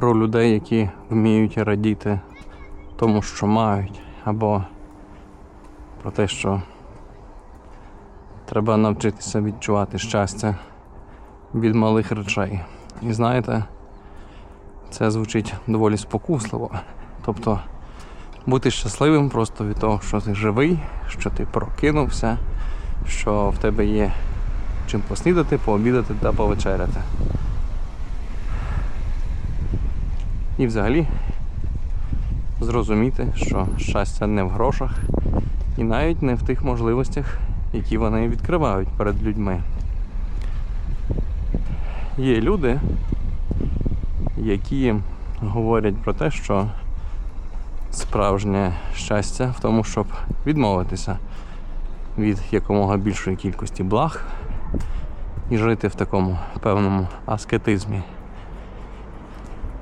про людей, які вміють радіти тому, що мають, або про те, що треба навчитися відчувати щастя від малих речей. І знаєте, це звучить доволі спокусливо. Тобто бути щасливим просто від того, що ти живий, що ти прокинувся, що в тебе є чим поснідати, пообідати та повечеряти. І взагалі зрозуміти, що щастя не в грошах і навіть не в тих можливостях, які вони відкривають перед людьми. Є люди, які говорять про те, що справжнє щастя в тому, щоб відмовитися від якомога більшої кількості благ і жити в такому певному аскетизмі.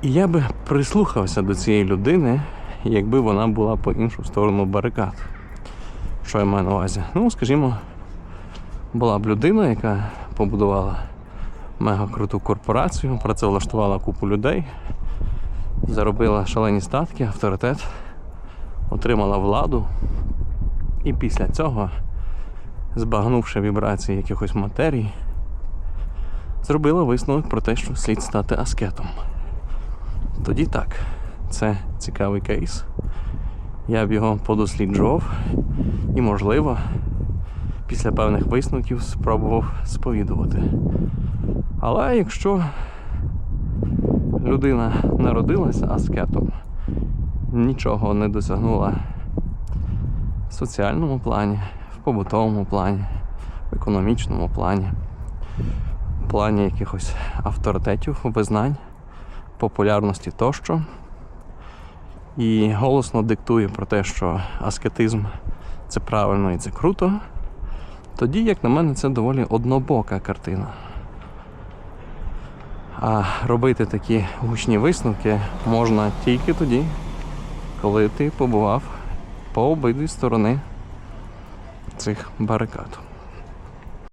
І я би прислухався до цієї людини, якби вона була по іншу сторону барикад. Що я маю на увазі? Ну, скажімо, була б людина, яка побудувала мега круту корпорацію, працевлаштувала купу людей, заробила шалені статки, авторитет, отримала владу. І після цього, збагнувши вібрації якихось матерій, зробила висновок про те, що слід стати аскетом. Тоді так, це цікавий кейс. Я б його подосліджував і, можливо, після певних висновків спробував сповідувати. Але якщо людина народилася аскетом, нічого не досягнула в соціальному плані, в побутовому плані, в економічному плані, в плані якихось авторитетів, визнань, популярності тощо. І голосно диктує про те, що аскетизм це правильно і це круто, тоді, як на мене, це доволі однобока картина. А робити такі гучні висновки можна тільки тоді, коли ти побував по обидві сторони цих барикад.